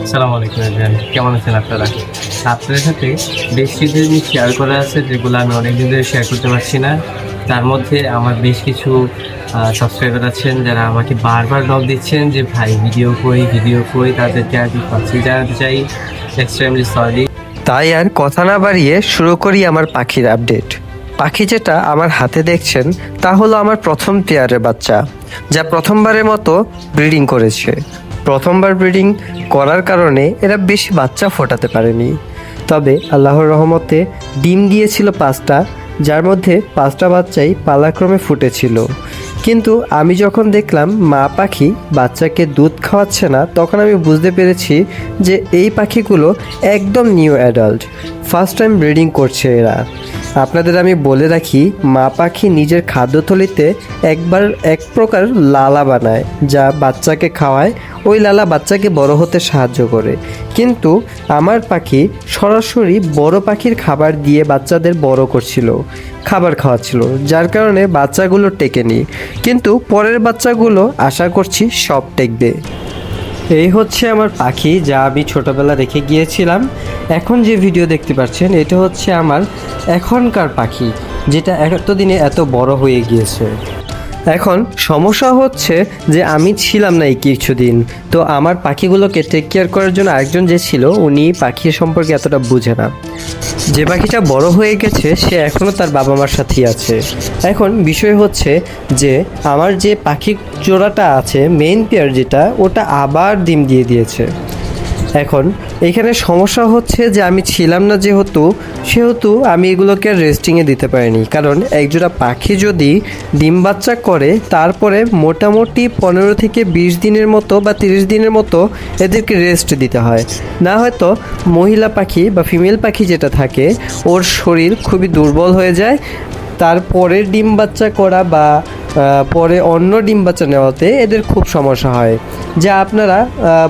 আসসালামু আলাইকুম, এভরিওয়ান। কেমন আছেন আপনারা? আপনাদের সাথে বেশ কিছু জিনিস শেয়ার করা আছে, যেগুলো আমি অনেকদিন ধরে শেয়ার করতে পারছি না। তার মধ্যে আমার বেশ কিছু সাবস্ক্রাইবার আছেন যারা আমাকে বারবার নক দিচ্ছেন যে, ভাই ভিডিও কই ভিডিও কই? তাদেরকে আমি পাচ্ছি জানাতে চাই। এক্সট্রিমলি সরি তাই আর কথা না বাড়িয়ে শুরু করি আমার পাখির আপডেট পাখি যেটা আমার হাতে দেখছেন, তা হলো আমার প্রথম পেয়ারের বাচ্চা, যা প্রথমবারের মতো ব্রিডিং করেছে। প্রথমবার ব্রিডিং করার কারণে এরা বেশি বাচ্চা ফোটাতে পারেনি। তবে আল্লাহর রহমতে ডিম দিয়েছিল পাঁচটা, যার মধ্যে পাঁচটা বাচ্চাই পালাক্রমে ফুটেছিল। কিন্তু আমি যখন দেখলাম মা পাখি বাচ্চাকে দুধ খাওয়াচ্ছে না, তখন আমি বুঝতে পেরেছি যে এই পাখিগুলো একদম new adult first time breeding করছে এরা। আপনাদের আমি বলে রাখি, মা পাখি নিজের খাদ্যথলিতে একবার এক প্রকার লালা বানায়, যা বাচ্চাকে খাওয়ায়, ওই লালা বাচ্চাকে বড় হতে সাহায্য করে। কিন্তু আমার পাখি সরাসরি বড় পাখির খাবার দিয়ে বাচ্চাদের বড় করছিল, খাবার খাওয়াচ্ছিল, যার কারণে বাচ্চাগুলো টেকেনি। কিন্তু পরের বাচ্চাগুলো আশা করছি সব টেকবে। এই হচ্ছে আমার পাখি, যা আমি ছোটোবেলা দেখে গিয়েছিলাম। এখন যে ভিডিও দেখতে পাচ্ছেন, এটা হচ্ছে আমার এখনকার পাখি, যেটা এতদিনে এত বড় হয়ে গিয়েছে। এখন সমস্যা হচ্ছে যে আমি ছিলাম না এই কিছুদিন। তো আমার পাখিগুলোকে টেক কেয়ার করার জন্য আরেকজন যে ছিল, উনি পাখি সম্পর্কে এতটা বুঝে না। যে পাখিটা বড় হয়ে গেছে, সে এখনও তার বাবা মার সাথেই আছে। এখন বিষয় হচ্ছে যে আমার যে পাখি জোড়াটা আছে মেইন পেয়ার যেটা, ওটা আবার ডিম দিয়ে দিয়েছে। এখন, এখানে সমস্যা হচ্ছে যে আমি ছিলাম না যেহেতু, সেহেতু আমি এগুলোকে রেস্টিংয়ে দিতে পারিনি। কারণ একজোড়া পাখি যদি ডিম বাচ্চা করে, তারপরে মোটামুটি পনেরো থেকে বিশ দিনের মতো বা তিরিশ দিনের মতো এদেরকে রেস্ট দিতে হয়। না হয়তো মহিলা পাখি বা ফিমেল পাখি যেটা থাকে, ওর শরীর খুবই দুর্বল হয়ে যায়, তারপরে ডিম বাচ্চা করা বা পরে অন্য ডিম বাচ্চা নেওয়াতে এদের খুব সমস্যা হয়। যা আপনারা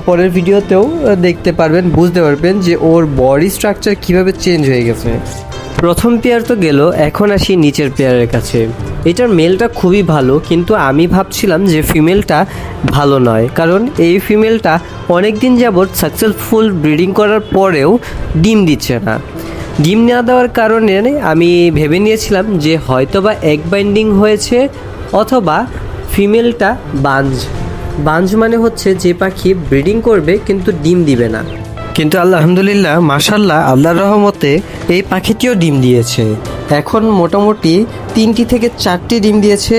পরের ভিডিওতেও দেখতে পারবেন, বুঝতে পারবেন যে ওর বডি স্ট্রাকচার কীভাবে চেঞ্জ হয়ে গেছে। প্রথম পেয়ার তো গেল, এখন আসি নিচের পেয়ারের কাছে। এটার মেলটা খুবই ভালো, কিন্তু আমি ভাবছিলাম যে ফিমেলটা ভালো নয়, কারণ এই ফিমেলটা অনেক দিন যাবৎ সাকসেসফুল ব্রিডিং করার পরেও ডিম দিচ্ছে না। ডিম না দেওয়ার কারণে আমি ভেবে নিয়েছিলাম যে হয়তোবা এগ বাইন্ডিং হয়েছে অথবা ফিমেলটা বাঞ্জ। বাঞ্জ মানে হচ্ছে যে পাখি ব্রিডিং করবে কিন্তু ডিম দিবে না। কিন্তু আলহামদুলিল্লাহ মাশাল্লাহ আল্লাহর রহমতে এই পাখিটিও ডিম দিয়েছে। এখন মোটামুটি তিনটি থেকে চারটি ডিম দিয়েছে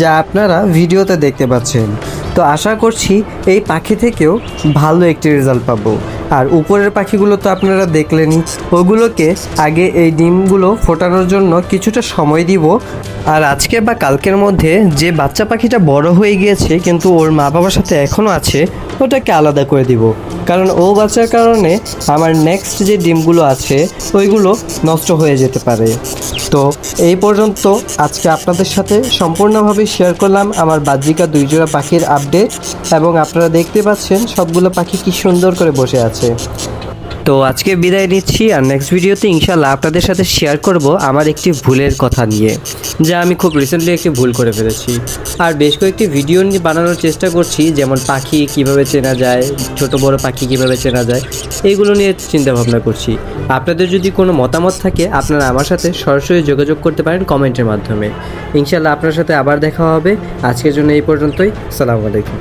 যা আপনারা ভিডিওতে দেখতে পাচ্ছেন। তো আশা করছি এই পাখি থেকেও ভালো একটি রেজাল্ট পাবো। আর উপরের পাখিগুলো তো আপনারা দেখলেনই ওগুলোকে আগে এই ডিমগুলো ফোটানোর জন্য কিছুটা সময় দিব। আর আজকে বা কালকের মধ্যে যে বাচ্চা পাখিটা বড় হয়ে গিয়েছে, কিন্তু ওর মা বাবার সাথে এখনও আছে ওটাকে আলাদা করে দিব। কারণ ও বাঁচার কারণে আমার নেক্সট যে ডিমগুলো আছে, ওইগুলো নষ্ট হয়ে যেতে পারে। তো এই পর্যন্ত আজকে আপনাদের সাথে সম্পূর্ণভাবে শেয়ার করলাম আমার বাজিকা দুই জোড়া পাখির আপডেট এবং আপনারা দেখতে পাচ্ছেন সবগুলো পাখি কি সুন্দর করে বসে আছে। তো আজকে বিদায় নিচ্ছি, আর নেক্সট ভিডিওতে ইনশাল্লাহ আপনাদের সাথে শেয়ার করব আমার একটি ভুলের কথা নিয়ে, যা আমি খুব রিসেন্টলি একটি ভুল করে ফেলেছি। আর বেশ কয়েকটি ভিডিও নিয়ে বানানোর চেষ্টা করছি, যেমন পাখি কীভাবে চেনা যায়, ছোট বড় পাখি কীভাবে চেনা যায় এইগুলো নিয়ে চিন্তা ভাবনা করছি। আপনাদের যদি কোনো মতামত থাকে, আপনারা আমার সাথে সরাসরি যোগাযোগ করতে পারেন কমেন্টের মাধ্যমে। ইনশাল্লাহ আপনার সাথে আবার দেখা হবে। আজকের জন্য এই পর্যন্তই। সালামু আলাইকুম।